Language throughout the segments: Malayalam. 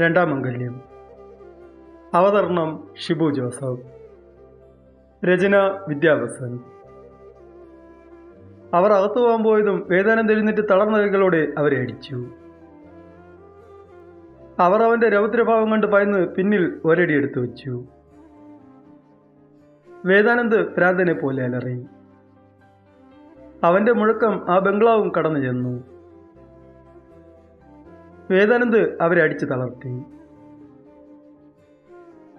രണ്ടാം മംഗല്യം അവതരണം ഷിബു ജോസഫ്. രചന വിദ്യാവസൻ അവർ അകത്തു പോകാൻ പോയതും വേദനം തെളിഞ്ഞിട്ട് തളർന്ന കൈകളോടെ അവരെ അടിച്ചു അവർ അവന്റെ രൗദ്രഭാവം കണ്ട് ഭയന്ന് പിന്നിൽ ഒരടി എടുത്തു വെച്ചു. വേദാനന്ദ് ഭ്രാന്തനെ പോലെ അലറി. അവന്റെ മുഴക്കം ആ ബംഗ്ലാവും കടന്നു ചെന്നു. വേദാനന്ദ് അവരെ അടിച്ചു തളർത്തി.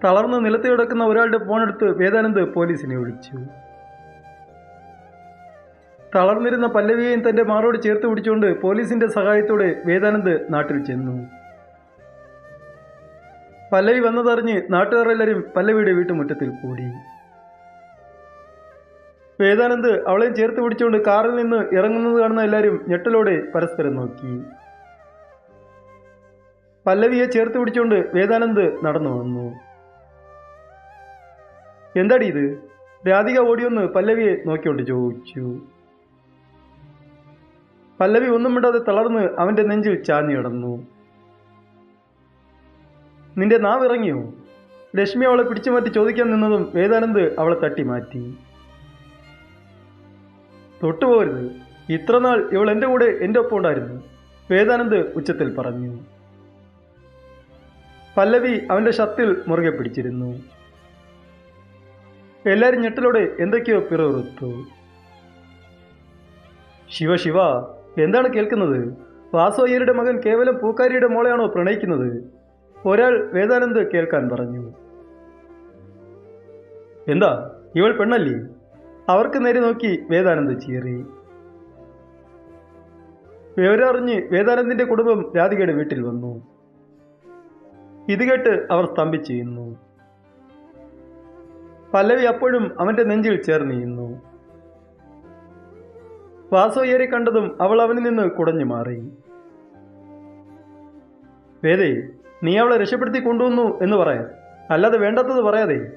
തളർന്ന് നിലത്ത് കിടക്കുന്ന ഒരാളുടെ ഫോണെടുത്ത് വേദാനന്ദ് പോലീസിനെ വിളിച്ചു. തളർന്നിരുന്ന പല്ലവിയെയും തന്റെ മാറോട് ചേർത്ത് പിടിച്ചുകൊണ്ട് പോലീസിന്റെ സഹായത്തോടെ വേദാനന്ദ് നാട്ടിൽ ചെന്നു. പല്ലവി വന്നതറിഞ്ഞ് നാട്ടുകാരെല്ലാവരും പല്ലവിയുടെ വീട്ടുമുറ്റത്തിൽ കൂടി. വേദാനന്ദ് അവളെയും ചേർത്ത് പിടിച്ചുകൊണ്ട് കാറിൽ നിന്ന് ഇറങ്ങുന്നത് കാണുന്ന എല്ലാവരും ഞെട്ടലോടെ പരസ്പരം നോക്കി. പല്ലവിയെ ചേർത്ത് പിടിച്ചുകൊണ്ട് വേദാനന്ദ് നടന്നു വന്നു. എന്താടി ഇത്? രാധിക ഓടിയൊന്ന് പല്ലവിയെ നോക്കിക്കൊണ്ട് ചോദിച്ചു. പല്ലവി ഒന്നും മിണ്ടാതെ തളർന്ന് അവന്റെ നെഞ്ചിൽ ചാഞ്ഞു കിടന്നു. നിന്റെ നാവ് ഇറങ്ങിയോ ലക്ഷ്മി അവളെ പിടിച്ചു മാറ്റി ചോദിക്കാൻ നിന്നതും വേദാനന്ദ് അവളെ തട്ടി മാറ്റി തൊട്ടുപോകരുത്. ഇത്രനാൾ ഇവൾ എന്റെ കൂടെ എന്റെ ഒപ്പം ഉണ്ടായിരുന്നു വേദാനന്ദ് ഉച്ചത്തിൽ പറഞ്ഞു. പല്ലവി അവന്റെ ഷർട്ടിൽ മുറുകെ പിടിച്ചിരുന്നു. എല്ലാവരും ഞെട്ടലോടെ എന്തൊക്കെയോ പിറവിറുത്തു ശിവ ശിവ എന്താണ് കേൾക്കുന്നത്? വാസുഅയ്യരുടെ മകൻ കേവലം പൂക്കാരിയുടെ മോളെയാണോ പ്രണയിക്കുന്നത്? ഒരാൾ വേദാനന്ദ് കേൾക്കാൻ പറഞ്ഞു. എന്താ ഇവൾ പെണ്ണല്ലേ? അവർക്ക് നേരെ നോക്കി വേദാനന്ദ് ചീറി. വിവരറിഞ്ഞ് വേദാനന്ദിന്റെ കുടുംബം രാധികയുടെ വീട്ടിൽ വന്നു. ഇത് കേട്ട് അവർ സ്തംഭിച്ചിരുന്നു. പല്ലവി അപ്പോഴും അവന്റെ നെഞ്ചിൽ ചേർന്നിരുന്നു. വാസോയേറെ കണ്ടതും അവൾ അവനിൽ നിന്ന് കുടഞ്ഞു മാറി. വേദേ നീ അവളെ രക്ഷപ്പെടുത്തി കൊണ്ടുവന്നു എന്ന് പറയാം അല്ലാതെ വേണ്ടാത്തത് പറയാതെ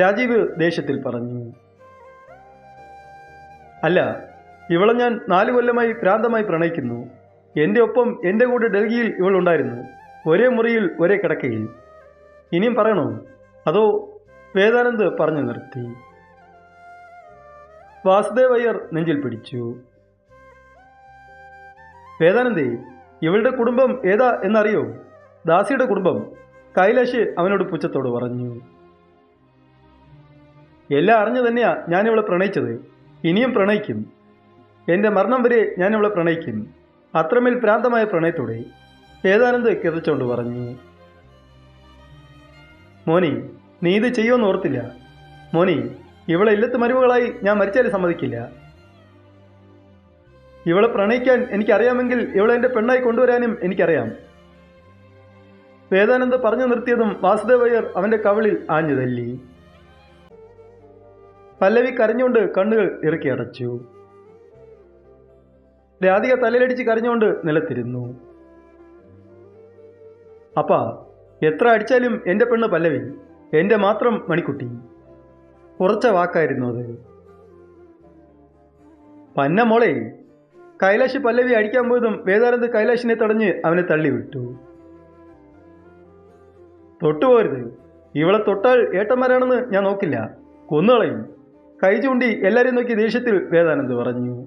രാജീവ് ദേഷ്യത്തിൽ പറഞ്ഞു. അല്ല ഇവളെ ഞാൻ നാലു കൊല്ലമായി ഭ്രാന്തമായി പ്രണയിക്കുന്നു. എന്റെ ഒപ്പം എന്റെ കൂടെ ഡൽഹിയിൽ ഇവളുണ്ടായിരുന്നു. ഒരേ മുറിയിൽ ഒരേ കിടക്കയിൽ. ഇനിയും പറയണോ? അതോ വേദാനന്ദ് പറഞ്ഞു നിർത്തി. വാസുദേവയ്യർ നെഞ്ചിൽ പിടിച്ചു. വേദാനന്ദേ ഇവളുടെ കുടുംബം ഏതാ എന്നറിയോ? ദാസിയുടെ കുടുംബം കൈലാഷ് അവനോട് പുച്ഛത്തോട് പറഞ്ഞു. എല്ലാം അറിഞ്ഞു തന്നെയാ ഞാൻ ഇവളെ പ്രണയിച്ചത്. ഇനിയും പ്രണയിക്കും. എന്റെ മരണം വരെ ഞാൻ ഇവളെ പ്രണയിക്കും. അത്രമേൽ പ്രാന്തമായ പ്രണയത്തോടെ വേദാനന്ദ് കിതച്ചുകൊണ്ട് പറഞ്ഞു. മോനി നീ ഇത് ചെയ്യുമെന്ന് ഓർത്തില്ല. മോനി ഇവളെ ഇല്ലത്ത് മരുമകളായി ഞാൻ മരിച്ചാലും സമ്മതിക്കില്ല. ഇവളെ പ്രണയിക്കാൻ എനിക്കറിയാമെങ്കിൽ ഇവളെ എന്റെ പെണ്ണായി കൊണ്ടുവരാനും എനിക്കറിയാം. വേദാനന്ദ് പറഞ്ഞു നിർത്തിയതും വാസുദേവയ്യർ അവന്റെ കവളിൽ ആഞ്ഞു തല്ലി. പല്ലവി കരഞ്ഞുകൊണ്ട് കണ്ണുകൾ ഇറുക്കി അടച്ചു. രാധിക തലയിലടിച്ച് കരഞ്ഞുകൊണ്ട് നിലത്തിരുന്നു. അപ്പാ എത്ര അടിച്ചാലും എന്റെ പെണ്ണ് പല്ലവി എന്റെ മാത്രം മണിക്കുട്ടി. കുറച്ച വാക്കായിരുന്നു അത്. പന്ന മോളെ കൈലാഷ് പല്ലവി അടിക്കാൻ പോയതും വേദാനന്ദ് കൈലാഷിനെ തടഞ്ഞ് അവനെ തള്ളിവിട്ടു. തൊട്ടുപോരുത്. ഇവളെ തൊട്ടാൽ ഏട്ടന്മാരാണെന്ന് ഞാൻ നോക്കില്ല. കൊന്നുകളയും. കൈ ചൂണ്ടി എല്ലാവരെയും നോക്കി ദേഷ്യത്തിൽ വേദാനന്ദ് പറഞ്ഞു.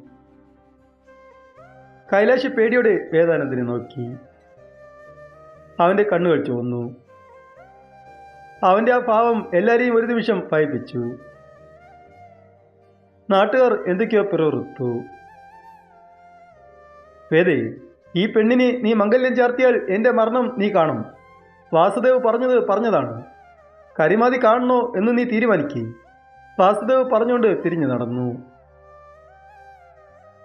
കൈലാഷ് പേടിയോടെ വേദാനന്ദിനെ നോക്കി. അവന്റെ കണ്ണുകൾ ചുവന്നു അവന്റെ ആ ഭാവം എല്ലാവരെയും ഒരു നിമിഷം ഭയപ്പിച്ചു. നാട്ടുകാർ എന്തൊക്കെയോ പിറവൃത്തു വേദി ഈ പെണ്ണിനെ നീ മംഗല്യം ചാർത്തിയാൽ എന്റെ മരണം നീ കാണും. വാസുദേവ് പറഞ്ഞത് പറഞ്ഞതാണ്. കരിമാതി കാണണോ എന്ന് നീ തീരുമാനിക്കേ. വാസുദേവ് പറഞ്ഞുകൊണ്ട് തിരിഞ്ഞു നടന്നു.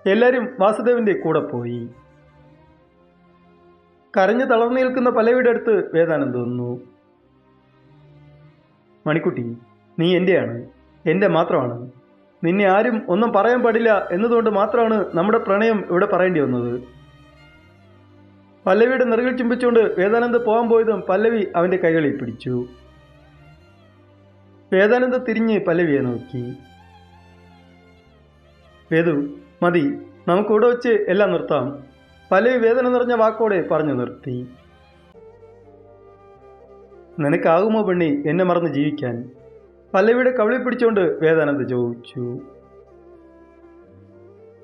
എല്ലാവരും വാസുദേവിന്റെ കൂടെ പോയി. കരഞ്ഞു തളർന്നു നിൽക്കുന്ന പലവിടെ അടുത്ത് വേദാനം തോന്നുന്നു. മണിക്കുട്ടി നീ എന്റെയാണ് എന്റെ മാത്രമാണ്. നിന്നെ ആരും ഒന്നും പറയാൻ പാടില്ല എന്നതുകൊണ്ട് മാത്രമാണ് നമ്മുടെ പ്രണയം ഇവിടെ പറയേണ്ടി വന്നത്. പല്ലവിയുടെ നിറകിൽ ചുംബിച്ചുകൊണ്ട് വേദാനന്ദ് പോകാൻ പോയതും പല്ലവി അവന്റെ കൈകളിൽ പിടിച്ചു. വേദാനന്ദ് തിരിഞ്ഞ് പല്ലവിയെ നോക്കി. വേദു മതി. നമുക്ക് ഇവിടെ വെച്ച് എല്ലാം നിർത്താം. പല്ലവി വേദന നിറഞ്ഞ വാക്കോടെ പറഞ്ഞു നിർത്തി. നിനക്കാകുമോ പെണ്ണി എന്നെ മറന്ന് ജീവിക്കാൻ? പല്ലവിയുടെ കവിളി പിടിച്ചുകൊണ്ട് വേദാനന്ദ ചോദിച്ചു.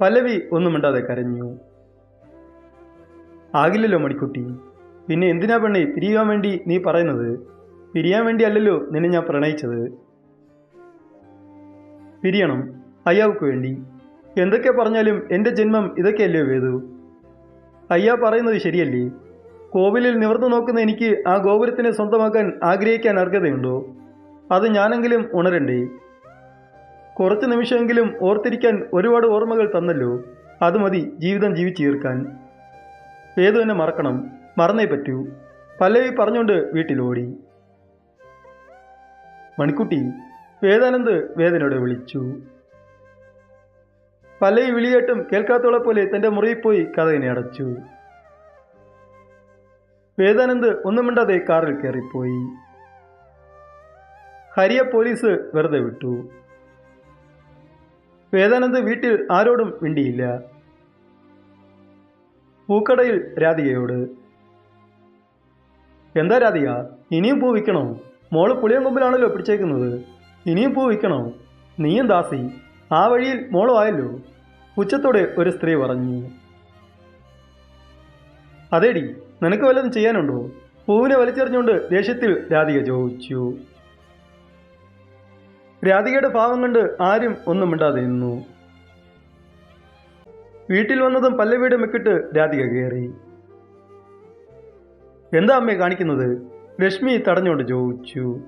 പല്ലവി ഒന്നും മിണ്ടാതെ കരഞ്ഞു. ആകില്ലല്ലോ മണിക്കുട്ടി പിന്നെ എന്തിനാ പെണ്ണി പിരിയാൻ വേണ്ടി നീ പറയുന്നത്? പിരിയാൻ വേണ്ടി അല്ലല്ലോ നിന്നെ ഞാൻ പ്രണയിച്ചത്. പിരിയണം അയ്യാവുക്ക് വേണ്ടി. എന്തൊക്കെ പറഞ്ഞാലും എന്റെ ജന്മം ഇതൊക്കെയല്ലേ വേദു? അയ്യാ പറയുന്നത് ശരിയല്ലേ? കോവിലിൽ നിവർന്നു നോക്കുന്ന എനിക്ക് ആ ഗോപുരത്തിനെ സ്വന്തമാക്കാൻ ആഗ്രഹിക്കാൻ അർഹതയുണ്ടോ? അത് ഞാനെങ്കിലും ഉണരണ്ടേ? കുറച്ച് നിമിഷമെങ്കിലും ഓർത്തിരിക്കാൻ ഒരുപാട് ഓർമ്മകൾ തന്നല്ലോ. അത് മതി ജീവിതം ജീവിച്ചു തീർക്കാൻ. ഏതു തന്നെ മറക്കണം? മറന്നേ പറ്റൂ. പല്ലവി പറഞ്ഞുകൊണ്ട് വീട്ടിലോടി. മണിക്കുട്ടി വേദാനന്ദ് വേദനയോടെ വിളിച്ചു. പല്ലവി വിളിയേട്ടും കേൾക്കാത്തോളെ പോലെ തന്റെ മുറിയിൽ പോയി കഥകിനെ അടച്ചു. വേദാനന്ദ് ഒന്നും മിണ്ടാതെ കാറിൽ കയറിപ്പോയി. ഹരിയ പോലീസ് വെറുതെ വിട്ടു. വേദാനന്ദ് വീട്ടിൽ ആരോടും മിണ്ടിയില്ല. പൂക്കടയിൽ രാധികയോട് എന്താ രാധിക ഇനിയും പൂ വിൽക്കണോ മോൾ പുളിയങ്കൊമ്പിലാണല്ലോ പിടിച്ചേക്കുന്നത്. ഇനിയും പൂ വിൽക്കണോ നീയും ദാസി. ആ വഴിയിൽ മോളുമായല്ലോ. ഉച്ചത്തോടെ ഒരു സ്ത്രീ പറഞ്ഞു. അതേടി നിനക്ക് വല്ലതും ചെയ്യാനുണ്ടോ? പൂവിനെ വലിച്ചെറിഞ്ഞുകൊണ്ട് ദേഷ്യത്തിൽ രാധിക ചോദിച്ചു. രാധികയുടെ ഭാവം കണ്ട് ആരും ഒന്നും മിണ്ടാതെ നിന്നു. വീട്ടിൽ വന്നതും പല്ലവിയുടെ മെക്കിട്ട് രാധിക കയറി എന്താ അമ്മയെ കാണിക്കുന്നത്? ലക്ഷ്മി തടഞ്ഞുകൊണ്ട് ചോദിച്ചു.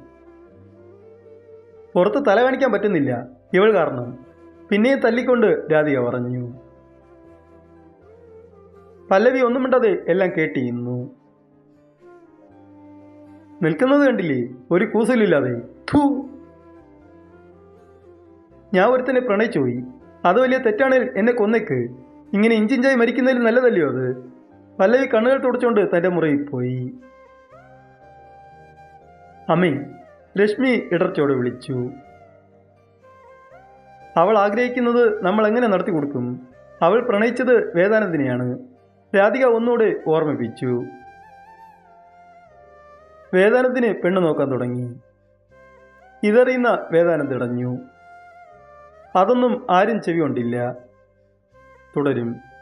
പുറത്ത് തല കാണിക്കാൻ പറ്റുന്നില്ല. ഇവൾ കാരണം. പിന്നെയും തല്ലിക്കൊണ്ട് രാധിക പറഞ്ഞു. പല്ലവി ഒന്നും മിണ്ടാതെ എല്ലാം കേട്ടിരുന്നു. നിൽക്കുന്നത് കണ്ടില്ലേ? ഒരു കൂസലില്ലാതെ. ധൂ. ഞാൻ ഒരുത്തനെ പ്രണയിച്ചു പോയി അത് വലിയ തെറ്റാണ് എന്നെ കൊന്നേക്ക്. ഇങ്ങനെ ഇഞ്ചിഞ്ചായി മരിക്കുന്നതിൽ നല്ലതല്ലയോ അത്? പല്ലവി കണ്ണുകൾ തുടച്ചുകൊണ്ട് തന്റെ മുറിയിൽ പോയി. അമ്മേ രശ്മി ഇടർച്ചോട് വിളിച്ചു. അവൾ ആഗ്രഹിക്കുന്നത് നമ്മൾ എങ്ങനെ നടത്തി കൊടുക്കും? അവൾ പ്രണയിച്ചത് വേദാനന്ദിനെയാണ്. രാധിക ഒന്നുകൂടെ ഓർമ്മിപ്പിച്ചു. വേദാനന്ദിനെ പെണ്ണു നോക്കാൻ തുടങ്ങി. ഇതറിയുന്ന വേദാനന്ദ് ഇടഞ്ഞു അതൊന്നും ആരും ചെവി കൊണ്ടില്ല. തുടരും.